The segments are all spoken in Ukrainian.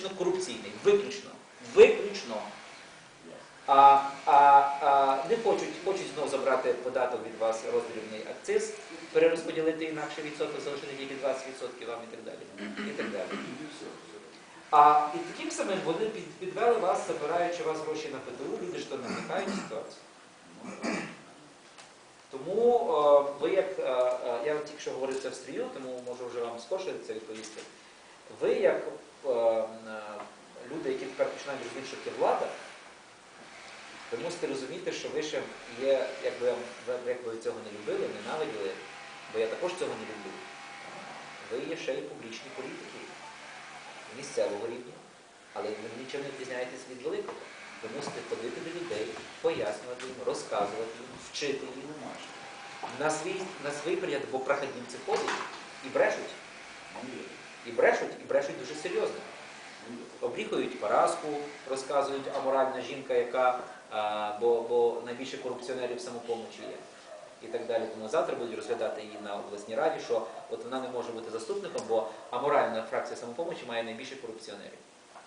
виключно корупційний. Виключно. Виключно. А, а, а не хочуть, хочуть знову забрати податок від вас роздрібний акциз, перерозподілити інакше відсоток, залишити тільки 20% вам і так далі. І так далі. А і таким самим вони під- підвели вас, забираючи вас гроші на ПТУ, люди ж то не вникають ситуацію. Тому е, ви як, е, е, я тільки що говорив це в стрію, тому можу вже вам скорше це відповісти. Ви як е, е, люди, які розуміти, що таке влада, ви мусите розуміти, що ви ще є, якби ви, цього не любили, ненавиділи, бо я також цього не люблю. Ви є ще й публічні політики місцевого рівня, але ви нічим не відрізняєтесь від великого. Ви мусите ходити до людей, пояснювати їм, розказувати їм, вчити їх. На свій, на свій пригляд, бо проходімці ходять і брешуть. І брешуть, і брешуть дуже серйозно. Обріхують поразку, розказують аморальна жінка, яка, а, бо, бо найбільше корупціонерів самопомочі є. І так далі. Тому завтра будуть розглядати її на обласній раді, що от вона не може бути заступником, бо аморальна фракція самопомочі має найбільше корупціонерів.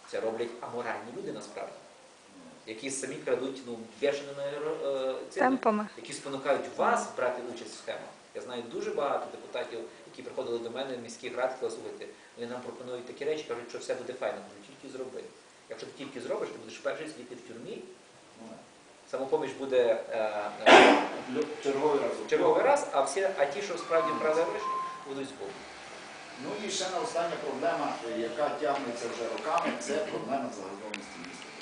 Це роблять аморальні люди насправді, які самі крадуть ну, бешеними е, Темпами. які спонукають вас брати участь в схемах. Я знаю дуже багато депутатів, які приходили до мене в міських рад, сказали, слухайте, вони нам пропонують такі речі, кажуть, що все буде файно, кажу, тільки зроби. Якщо ти тільки зробиш, ти будеш перший сидіти в тюрмі, самопоміч буде е, е, Черговий раз. черговий раз, а всі, а ті, що справді брали гроші, будуть збоку. Ну і ще не остання проблема, яка тягнеться вже роками, це проблема загальновості міста.